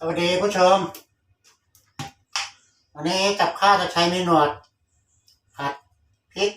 สวัสดีผู้ชม วันนี้กับข้าวจะใช้มีนวดผัดพริก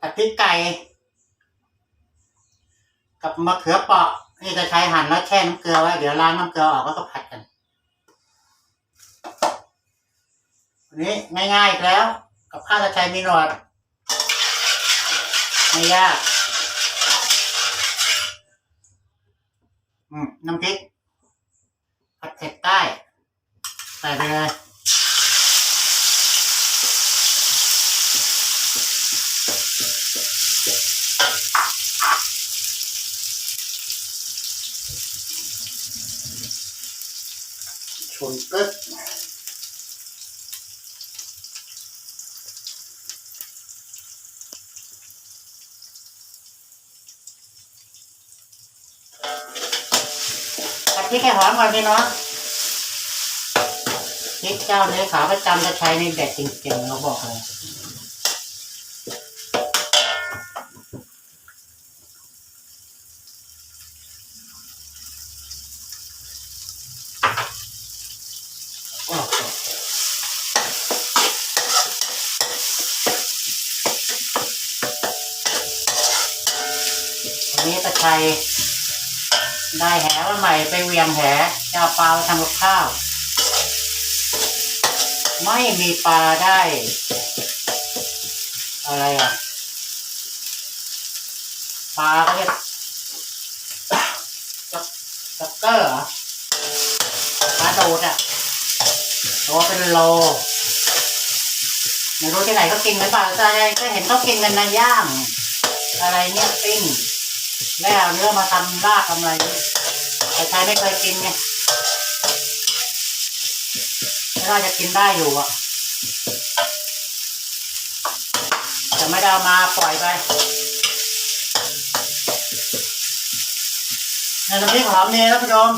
ผัดพริกไก่ กับมะเขือเปราะนี่จะใช้หั่นแล้วแช่น้ำเกลือไว้ เดี๋ยวล้างน้ำเกลือออกแล้วก็ผัดกัน วันนี้ง่ายๆอีกแล้ว กับข้าวจะใช้มีนวดไม่ยาก อืม น้ำพริกผัดเผ็ดใต้ใส่ไปเลย พริกให้หอมก่อนพี่น้องพริกเจ้าเนื้อขาประจำจะใช้ในเด็ดจริงๆเราบอกเลยอ้โหวันนี้ตะไคร้ ได้แหว่าใหม่ไปเวียงแหจะเอาปลาทำกับข้าว ไม่มีปลาได้ อะไรอะ ปลาก็เรียกจักจักเกอร์เหรอปลาโดดอะตัวเป็นโลไม่รู้ที่ไหนก็กินกันเปล่าแต่ก็เห็นเขากินกันนะย่าง อะไรเนี่ยปิ้ง แล้วเอาเนื้อมาทำลาบทำอะไรแต่ชายไม่เคยกินไงไม่น่าจะกินได้อยู่อะแต่ไม่ได้เอามาปล่อยไปในน้ำพริกหอมนี่นะผู้ชม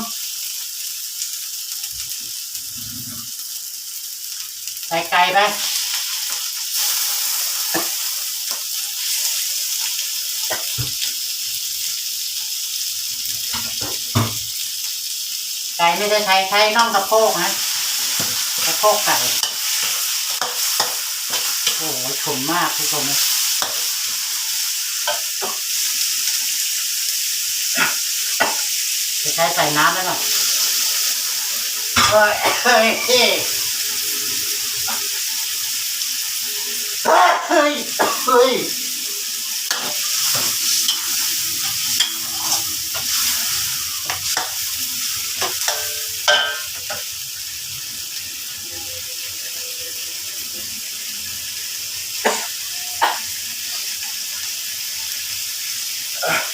ใส่ไก่ไป ไก่ไม่ได้ใช้ใช้น่องกระโพกนะกระโพกไก่โอ้โหฉุนมากผู้ชมนะจะใช้ใส่น้ำแล้วหน่อยเฮ้ยเฮ้ยเฮ้ยเฮ้ย เ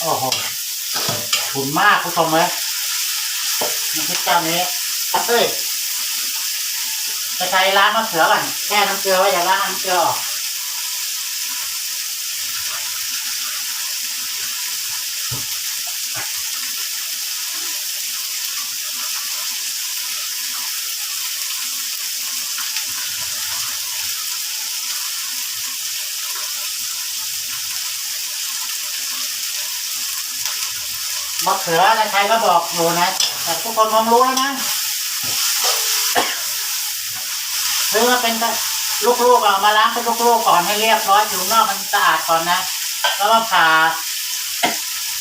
โอ้โหขุนมากคุณผู้ชมไหมน้ำพริกเจ้านี้เฮ้ยจะใช้ล้างมะเขือก่อนแช่น้ำเกลือไว้อย่าล้างน้ำเกลือออก มะเขือใครก็บอกอยู่นะ แต่ทุกคนคงรู้แล้วนะซื้อมาเป็นลูกๆเอามาล้างเป็นลูกๆก่อนให้เรียบร้อยอยู่นอกมันสะอาดก่อนนะแล้วก็ผ่า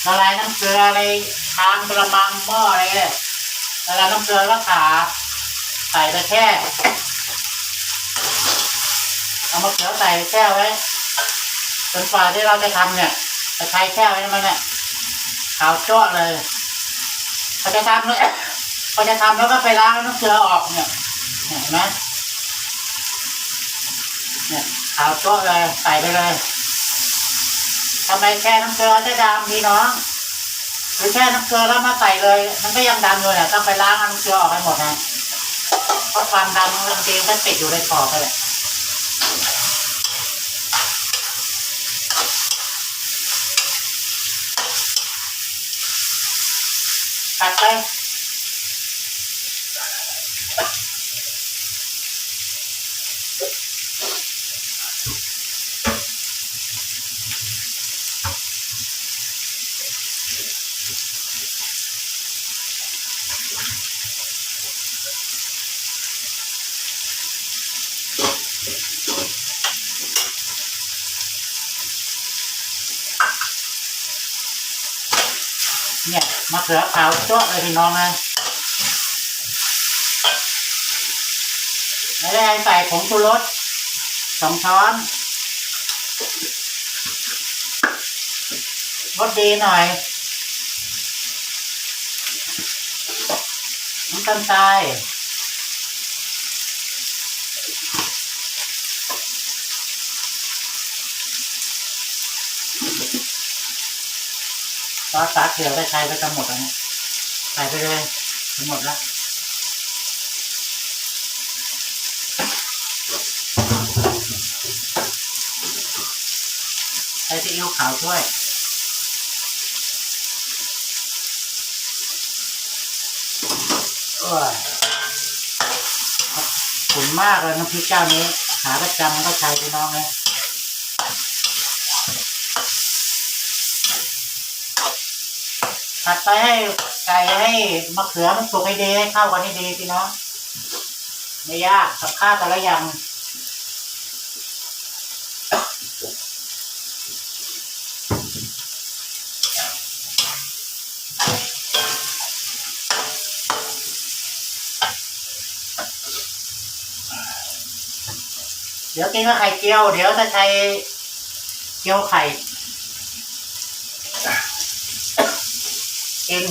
ละลายน้ำเกลืออะไรชามกระมังหม้ออะไรเนี่ยละลายน้ำเกลือแล้วผ่าใส่ไปแช่เอามะเขือใส่แช่ไว้จนกว่าที่เราจะทำเนี่ยจะใช้แช่ไว้มันเนี่ย ขาวจ้วเลยขเขาจะทำเลยเขาจะทำแล้วก็ไปล้างน้ำเกลือออกเนี่ยเห็นไหมเนี่ยขาวจ๊ะเลยใส่ไปเลยทำไมแค่น้ำเกลือจะดำพี่น้องหรือแค่น้ำเกลือแล้วมาใส่เลย มันก็ยังดำอยู่เนี่ยต้องไปล้างน้ำเกลือออกให้หมดนะเพราะความดำมันบางทีมันก็ติดอยู่ในขอบไปแหละ ตั เนี่ยมะเขือขาวเจาะเลยพี่น้องนะแล้วได้ใส่ผงชูรสสองช้อนรสดีหน่อยน้ำตาลทราย ซอสสาเขียวได้ใช้ไปจะหมดแล้วเนี่ยใส่ไปเลยจะหมดแล้วใช้ซีอิ๊วขาวด้วยโอ้ยขอบคุณมากเลยน้ำพริกเจ้านี้ หาประจำมันก็ใช้พี่น้องเลย ผัดไปให้ไก่ให้มะเขือมันสุกให้ดีให้เข้ากันให้ดีพี่น้องไม่ยากกับข้าวแต่ละอย่างเดี๋ยวกินกับไข่เจียว เดี๋ยวจะใช้เจียวไข่ กิน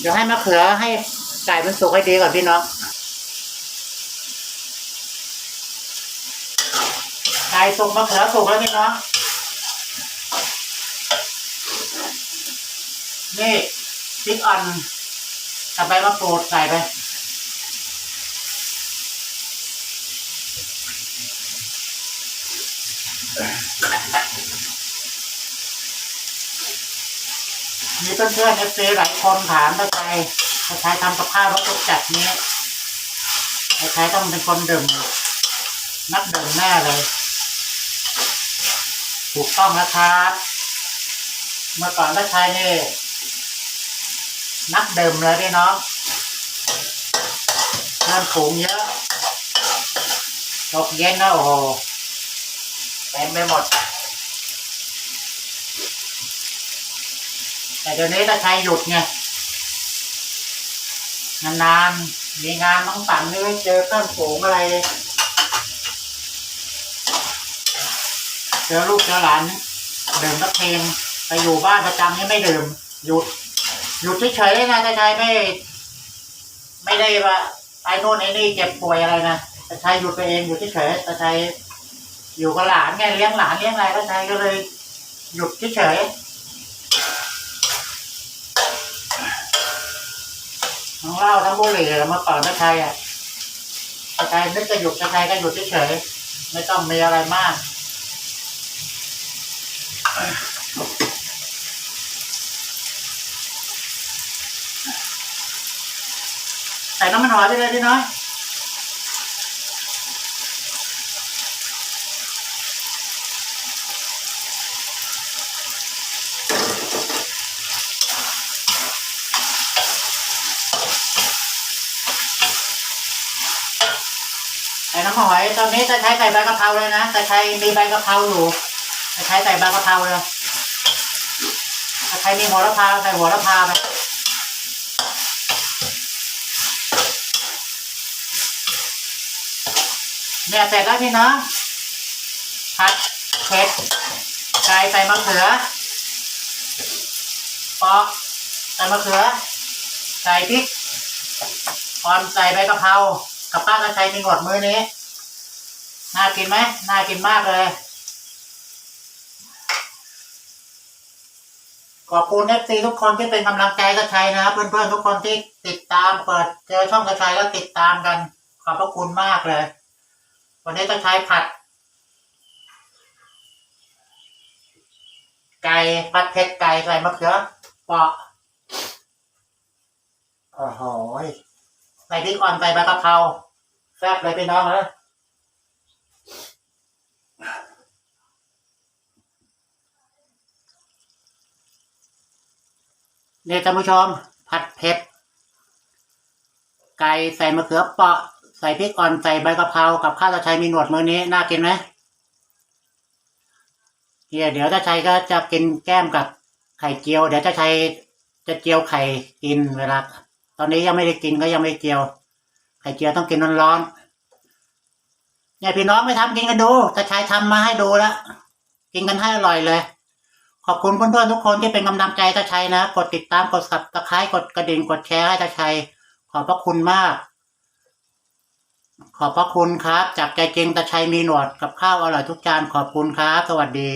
เดี๋ยวให้มะเขือให้ไก่มันสุกให้ดีก่อนพี่น้องไก่สุกมะเขือสุกแล้วพี่น้องนี่พริกอ่อนกับใบมะกรูดใส่ไป มีเพื่อนๆเอฟซีหลายคนถามตาใจตาใจทำกับข้าวรสจัดนี้ตาใจต้องเป็นคนดื่มนักดื่มแน่เลย ถูกต้องนะครับเมื่อก่อนตาใจนี่นักดื่มเลยพี่น้องเพื่อนฝูงเยอะตกเย็นนะโอ้โห เต็มไปหมด แต่เดี๋ยวนี้ตาชัยหยุดไงนานๆ มีงานต้องสั่งนี่ไม่เจอเพื่อนฝูงอะไร เจอลูกเจอหลานดื่มสักเพลงไปอยู่บ้านประจำนี่ไม่ดื่ม หยุด หยุดเฉยๆนะตาชัยไม่ ไม่ได้ว่าไอ้โน่นไอ้นี่เจ็บป่วยอะไรนะตาชัยหยุดไปเองอยู่เฉยๆตาชัย อยู่กับหลานไงเลี้ยงหลานเลี้ยงอะไรตาชัยก็เลย หยุดเฉยๆทั้งเหล้าทั้งบุหรี่มื่อก่อนถ้าใครอะถ้าใครนึกจะหยุดถ้าใครก็หยุดเฉยๆไม่ต้องมีอะไรมากใส่น้ำมันหอยไปเลยพี่น้อย หอยตอนนี้จะใช้ใส่ใบกะเพราเลยนะจะใช้มีใบกะเพราอยู่จะใช้ใส่ใบกะเพราเลยถ้าใครมีหัวละพาใส่หัวละพาไปเนี่ยเสร็จแล้วพี่น้องผัดเผ็ดไก่ใส่มะเขือปอกใส่มะเขือใส่พริกอ่อนใส่ใบกะเพรากับป้ากระชัยมีหนวดมือนี้ น่ากินไหมน่ากินมากเลย ขอบคุณเอฟซีทุกคนที่เป็นกำลังใจกระชัยนะครับ เพื่อนๆทุกคนที่ติดตามเปิดเจอช่องกระชัยแล้วติดตามกัน ขอบพระคุณมากเลย วันนี้กระชัยผัด ไก่ผัดเผ็ดไก่ใส่มะเขือเปาะโอ้โหยใส่พริกอ่อนใส่ใบกะเพราแซ่บเลยพี่น้องเล เนี่ยท่านผู้ชม ผัดเผ็ด ไก่ใส่มะเขือเปาะ ใส่พริกอ่อนใส่ใบกะเพรากับข้าวตาชัยมีหนวดมือนี้ น่ากินไหมเดี๋ยวเดี๋ยวตาชัยก็จะกินแก้มกับไข่เจียว เดี๋ยวตาชัยจะเจียวไข่กินเวลาตอนนี้ยังไม่ได้กินก็ยังไม่เจียว ไข่เจียวต้องกินร้อนๆเนี่ยพี่น้องไปทำกินกันดูตาชัยทำมาให้ดูแล้วกินกันให้อร่อยเลย ขอบคุณเพื่อนๆทุกคนที่เป็นกำลังใจตาชัยนะ กดติดตามกดสับตะไคร้กดกระดิ่งกดแชร์ให้ตาชัย ขอบพระคุณมาก ขอบพระคุณครับ จากใจจริงตาชัยมีหนวดกับข้าวอร่อยทุกจานขอบคุณครับ สวัสดี